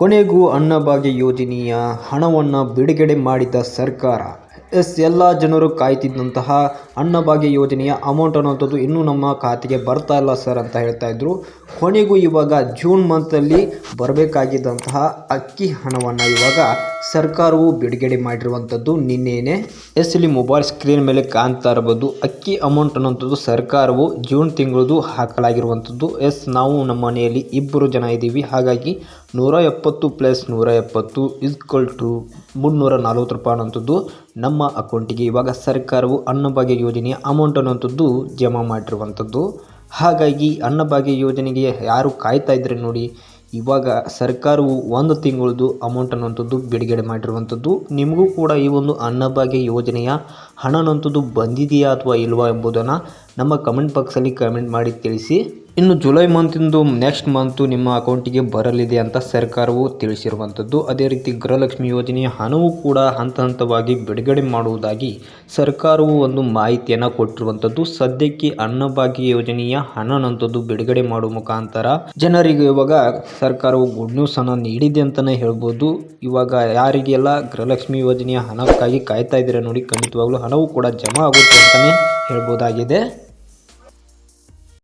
ಕೊನೆಗೂ ಅನ್ನಭಾಗ್ಯ ಯೋಜನೆಯ ಹಣವನ್ನು ಬಿಡುಗಡೆ ಮಾಡಿದ ಸರ್ಕಾರ. ಎಸ್, ಎಲ್ಲ ಜನರು ಕಾಯ್ತಿದ್ದಂತಹ ಅನ್ನಭಾಗ್ಯ ಯೋಜನೆಯ ಅಮೌಂಟ್ ಅನ್ನುವಂಥದ್ದು ಇನ್ನೂ ನಮ್ಮ ಖಾತೆಗೆ ಬರ್ತಾ ಇಲ್ಲ ಸರ್ ಅಂತ ಹೇಳ್ತಾ ಇದ್ರು. ಕೊನೆಗೂ ಇವಾಗ ಜೂನ್ ಮಂತಲ್ಲಿ ಬರಬೇಕಾಗಿದ್ದಂತಹ ಅಕ್ಕಿ ಹಣವನ್ನು ಇವಾಗ ಸರ್ಕಾರವು ಬಿಡುಗಡೆ ಮಾಡಿರುವಂಥದ್ದು ನಿನ್ನೆನೆ. ಎಸ್, ಇಲ್ಲಿ ಮೊಬೈಲ್ ಸ್ಕ್ರೀನ್ ಮೇಲೆ ಕಾಣ್ತಾ ಇರಬಹುದು ಅಕ್ಕಿ ಅಮೌಂಟ್ ಅನ್ನುವಂಥದ್ದು ಸರ್ಕಾರವು ಜೂನ್ ತಿಂಗಳದು ಹಾಕಲಾಗಿರುವಂಥದ್ದು. ಎಸ್, ನಾವು ನಮ್ಮ ಮನೆಯಲ್ಲಿ ಇಬ್ಬರು ಜನ ಇದ್ದೀವಿ. ಹಾಗಾಗಿ ನೂರ ಎಪ್ಪತ್ತು ಪ್ಲಸ್ ನೂರ ಎಪ್ಪತ್ತು ಇಸ್ಕೊಲ್ ಟು ಮುನ್ನೂರ ನಲ್ವತ್ತು ರೂಪಾಯಿ ಅನ್ನೋಂಥದ್ದು ನಮ್ಮ ಅಕೌಂಟಿಗೆ ಇವಾಗ ಸರ್ಕಾರವು ಅನ್ನಭಾಗ್ಯ ಯೋಜನೆಯ ಅಮೌಂಟ್ ಅನ್ನುವಂಥದ್ದು ಜಮಾ ಮಾಡಿರುವಂಥದ್ದು. ಹಾಗಾಗಿ ಅನ್ನಭಾಗ್ಯ ಯೋಜನೆಗೆ ಯಾರು ಕಾಯ್ತಾ ಇದ್ದರೆ ನೋಡಿ, ಇವಾಗ ಸರ್ಕಾರವು ಒಂದು ತಿಂಗಳದು ಅಮೌಂಟ್ ಅನ್ನುವಂಥದ್ದು ಬಿಡುಗಡೆ ಮಾಡಿರುವಂಥದ್ದು. ನಿಮಗೂ ಕೂಡ ಈ ಒಂದು ಅನ್ನಭಾಗ್ಯ ಯೋಜನೆಯ ಹಣ ಅನ್ನುವಂಥದ್ದು ಬಂದಿದೆಯಾ ಅಥವಾ ಇಲ್ವಾ ಎಂಬುದನ್ನು ನಮ್ಮ ಕಮೆಂಟ್ ಬಾಕ್ಸಲ್ಲಿ ಕಮೆಂಟ್ ಮಾಡಿ ತಿಳಿಸಿ. ಇನ್ನು ಜುಲೈ ಮಂತಿಂದು ನೆಕ್ಸ್ಟ್ ಮಂತು ನಿಮ್ಮ ಅಕೌಂಟಿಗೆ ಬರಲಿದೆ ಅಂತ ಸರ್ಕಾರವು ತಿಳಿಸಿರುವಂಥದ್ದು ಅದೇ ರೀತಿ ಗೃಹಲಕ್ಷ್ಮಿ ಯೋಜನೆಯ ಹಣವು ಕೂಡ ಹಂತ ಹಂತವಾಗಿ ಬಿಡುಗಡೆ ಮಾಡುವುದಾಗಿ ಸರ್ಕಾರವು ಒಂದು ಮಾಹಿತಿಯನ್ನು ಕೊಟ್ಟಿರುವಂಥದ್ದು ಸದ್ಯಕ್ಕೆ ಅನ್ನಭಾಗ್ಯ ಯೋಜನೆಯ ಹಣನಂಥದ್ದು ಬಿಡುಗಡೆ ಮಾಡುವ ಮುಖಾಂತರ ಜನರಿಗೆ ಇವಾಗ ಸರ್ಕಾರವು ಗುಡ್ ನ್ಯೂಸ್ ನೀಡಿದೆ ಅಂತಲೇ ಹೇಳ್ಬೋದು. ಇವಾಗ ಯಾರಿಗೆಲ್ಲ ಗೃಹಲಕ್ಷ್ಮಿ ಯೋಜನೆಯ ಹಣಕ್ಕಾಗಿ ಕಾಯ್ತಾ ಇದ್ದೀರಾ ನೋಡಿ, ಖಂಡಿತವಾಗ್ಲೂ ಹಣವು ಕೂಡ ಜಮಾ ಆಗುತ್ತೆ ಅಂತಾನೆ ಹೇಳ್ಬೋದಾಗಿದೆ.